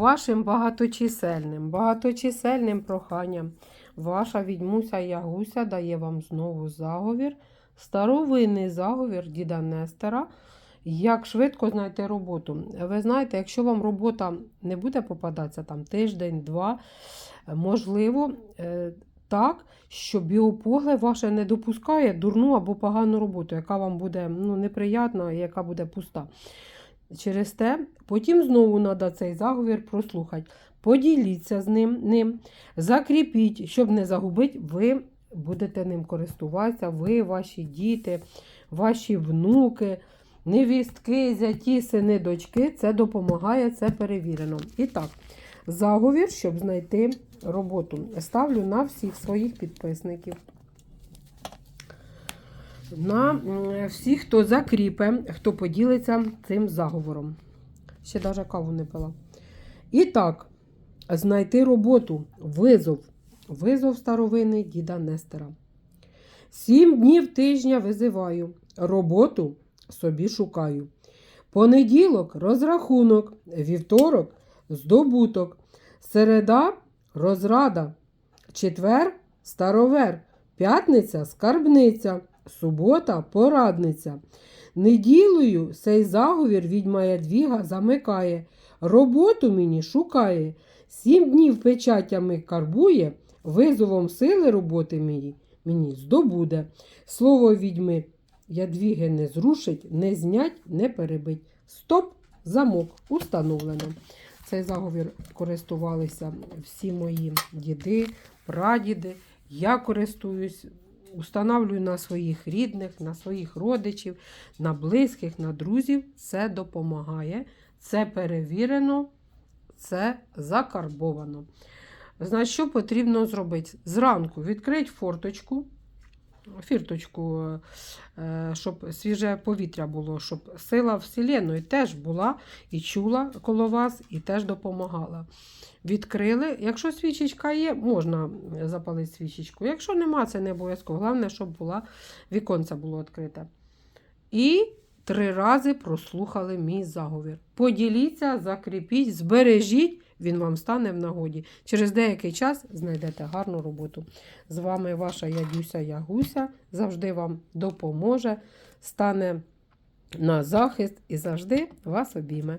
Вашим багаточисельним, багаточисельним проханням ваша відьмуся Ягуся дає вам знову заговір, старовинний заговір діда Нестера. Як швидко знайти роботу? Ви знаєте, якщо вам робота не буде попадатися там тиждень, два, можливо, е, так, що біополе ваше не допускає дурну або погану роботу, яка вам буде ну, неприятна і яка буде пуста. Через те, потім знову треба цей заговір прослухати. Поділіться з ним, ним, закріпіть, щоб не загубити, ви будете ним користуватися, ви, ваші діти, ваші внуки, невістки, зяті, сини, дочки. Це допомагає, це перевірено. І так, заговір, щоб знайти роботу. Ставлю на всіх своїх підписників. На всіх, хто закріпе, хто поділиться цим заговором. Ще навіть каву не пила. І так, знайти роботу, визов. Визов старовинний діда Нестера. Сім днів тижня визиваю, роботу собі шукаю. Понеділок розрахунок, вівторок здобуток, середа розрада, четвер старовер, п'ятниця скарбниця, субота порадниця. Неділею сей заговір відьма Ядвіга замикає, роботу мені шукає, сім днів печатями карбує, визовом сили роботи мені, мені здобуде. Слово відьми Ядвіги не зрушить, не знять, не перебить. Стоп, замок установлено. Цей заговір користувалися всі мої діди, прадіди. Я користуюсь, установлюю на своїх рідних, на своїх родичів, на близьких, на друзів. Це допомагає, це перевірено, це закарбовано. Значить, що потрібно зробити? Зранку відкрити форточку, фірточку, е, щоб свіже повітря було, щоб сила Вселеної теж була і чула коло вас, і теж допомагала. Відкрили. Якщо свічечка є, можна запалити свічечку. Якщо нема, це не обов'язково. Головне, щоб була віконце було відкрите. І три рази прослухали мій заговір. Поділіться, закріпіть, збережіть, він вам стане в нагоді. Через деякий час знайдете гарну роботу. З вами ваша Ядюся Ягуся завжди вам допоможе, стане на захист і завжди вас обійме.